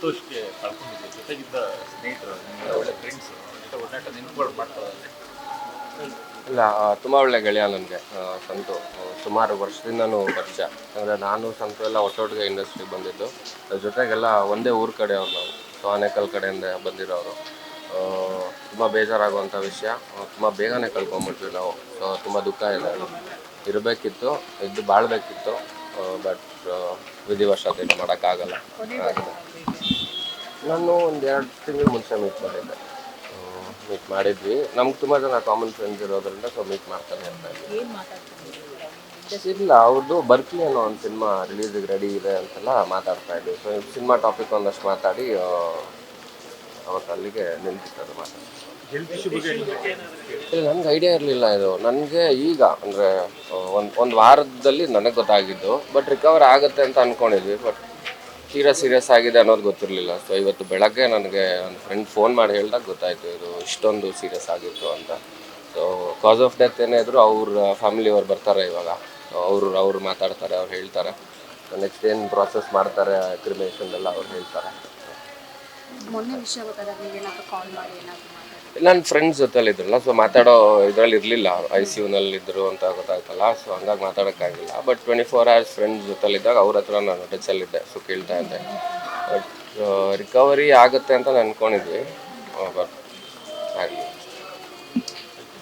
ಸಂತೋಷಕ್ಕೆ ಕಳ್ಕೊಂಡಿದ್ದೆ ಜೊತೆಗಿದ್ದ ಸ್ನೇಹಿತರು ನಿಮ್ಗೆ ಒಳ್ಳೆ ಫ್ರೆಂಡ್ಸ್ ಜೊತೆ ಒಡನಾಟ ನೆನಪುಗಳು ಮಾಡ್ತಾರೆ ಇಲ್ಲ ತುಂಬ ಒಳ್ಳೆ ಗೆಳೆಯ ನನಗೆ ಸಂತು. ಸುಮಾರು ವರ್ಷದಿಂದನೂ ಪರಿಚಯ. ಅಂದರೆ ನಾನು ಸಂತು ಎಲ್ಲ ಒಟ್ಟೊಟ್ಟಿಗೆ ಇಂಡಸ್ಟ್ರಿಗೆ ಬಂದಿದ್ದು. ಅದ್ರ ಜೊತೆಗೆಲ್ಲ ಒಂದೇ ಊರ ಕಡೆಯವ್ರು ನಾವು. ಸೊ ಆನೇಕಲ್ ಕಡೆಯಿಂದ ಬಂದಿರೋರು. ತುಂಬ ಬೇಜಾರಾಗುವಂಥ ವಿಷಯ. ತುಂಬ ಬೇಗನೆ ಕಳ್ಕೊಂಬಿಟ್ವಿ ನಾವು. ಸೊ ತುಂಬ ದುಃಖ ಇದೆ. ಇರಬೇಕಿತ್ತು ಇದ್ದು ಬಾಳಬೇಕಿತ್ತು. ಬಟ್ ವಿಧಿವಶ ಮಾಡೋಕ್ಕಾಗಲ್ಲ. ನಾನು ಒಂದು ಎರಡು ತಿಂಗಳು ಮುಂಚೆ ಮೀಟ್ ಮಾಡಿದ್ದೆ. ಮೀಟ್ ಮಾಡಿದ್ವಿ. ನಮ್ಗೆ ತುಂಬ ಜನ ಕಾಮನ್ ಫ್ರೆಂಡ್ಸ್ ಇರೋದ್ರಿಂದ ಸೊ ಮೀಟ್ ಮಾಡ್ತಾನೆ ಅಂತ ಇದ್ವಿ. ಏನ್ ಇಲ್ಲ ಅವ್ರದ್ದು ಬರ್ಕ್ಲಿ ಅನ್ನೋ ಒಂದು ಸಿನಿಮಾ ರಿಲೀಸಿಗೆ ರೆಡಿ ಇದೆ ಅಂತೆಲ್ಲ ಮಾತಾಡ್ತಾ ಇದ್ವಿ. ಸೊ ಸಿನಿಮಾ ಟಾಪಿಕ್ ಒಂದಷ್ಟು ಮಾತಾಡಿ ಅವತ್ತು ಅಲ್ಲಿಗೆ ನಿಲ್ತಿತ್ತು ಮಾತಾಡಿ ಇಲ್ಲ ನನಗೆ ಐಡಿಯಾ ಇರಲಿಲ್ಲ ಇದು. ನನಗೆ ಈಗ ಅಂದರೆ ಒಂದು ಒಂದು ವಾರದಲ್ಲಿ ನನಗೆ ಗೊತ್ತಾಗಿದ್ದು ಬಟ್ ರಿಕವರ್ ಆಗುತ್ತೆ ಅಂತ ಅಂದ್ಕೊಂಡಿದ್ವಿ ಬಟ್ ತೀರಾ ಸೀರಿಯಸ್ ಆಗಿದೆ ಅನ್ನೋದು ಗೊತ್ತಿರಲಿಲ್ಲ. ಸೊ ಇವತ್ತು ಬೆಳಗ್ಗೆ ನನಗೆ ನನ್ನ ಫ್ರೆಂಡ್ ಫೋನ್ ಮಾಡಿ ಹೇಳಿದಾಗ ಗೊತ್ತಾಯಿತು ಇದು ಇಷ್ಟೊಂದು ಸೀರಿಯಸ್ ಆಗಿತ್ತು ಅಂತ. ಸೊ ಕಾಸ್ ಆಫ್ ಡೆತ್ ಏನೇ ಇದ್ರು ಅವ್ರ ಫ್ಯಾಮಿಲಿಯವ್ರು ಬರ್ತಾರೆ ಇವಾಗ. ಅವರು ಅವರು ಮಾತಾಡ್ತಾರೆ, ಅವ್ರು ಹೇಳ್ತಾರೆ. ನೆಕ್ಸ್ಟ್ ಏನು ಪ್ರಾಸೆಸ್ ಮಾಡ್ತಾರೆ ಕ್ರಿಮೇಷನ್ ಎಲ್ಲ ಅವ್ರು ಹೇಳ್ತಾರೆ. ಮೊನ್ನೆ ವಿಷಯ ಕಾಲ್ ಮಾಡಿ ಏನಾದರೂ ನನ್ನ ಫ್ರೆಂಡ್ಸ್ ಜೊತೆಲಿ ಇದ್ರಲ್ಲ ಸೊ ಮಾತಾಡೋ ಇದರಲ್ಲಿ ಇರಲಿಲ್ಲ. ಐ ಸಿ ಯುನಲ್ಲಿ ಇದ್ರು ಅಂತ ಗೊತ್ತಾಗ್ತಲ್ಲ ಸೊ ಹಂಗಾಗಿ ಮಾತಾಡೋಕ್ಕಾಗಿಲ್ಲ. But twenty four hours friends ಜೊತೆಲಿದ್ದಾಗ ಅವ್ರ ಹತ್ರ ನಾನು ಟಚಲ್ಲಿದ್ದೆ ಸೊ ಕೇಳ್ತಾ ಇದ್ದೆ. ಬಟ್ ರಿಕವರಿ ಆಗುತ್ತೆ ಅಂತ ನಾನು ಅನ್ಕೊಂಡಿದ್ವಿ ಬಟ್ ಆಗಲಿ.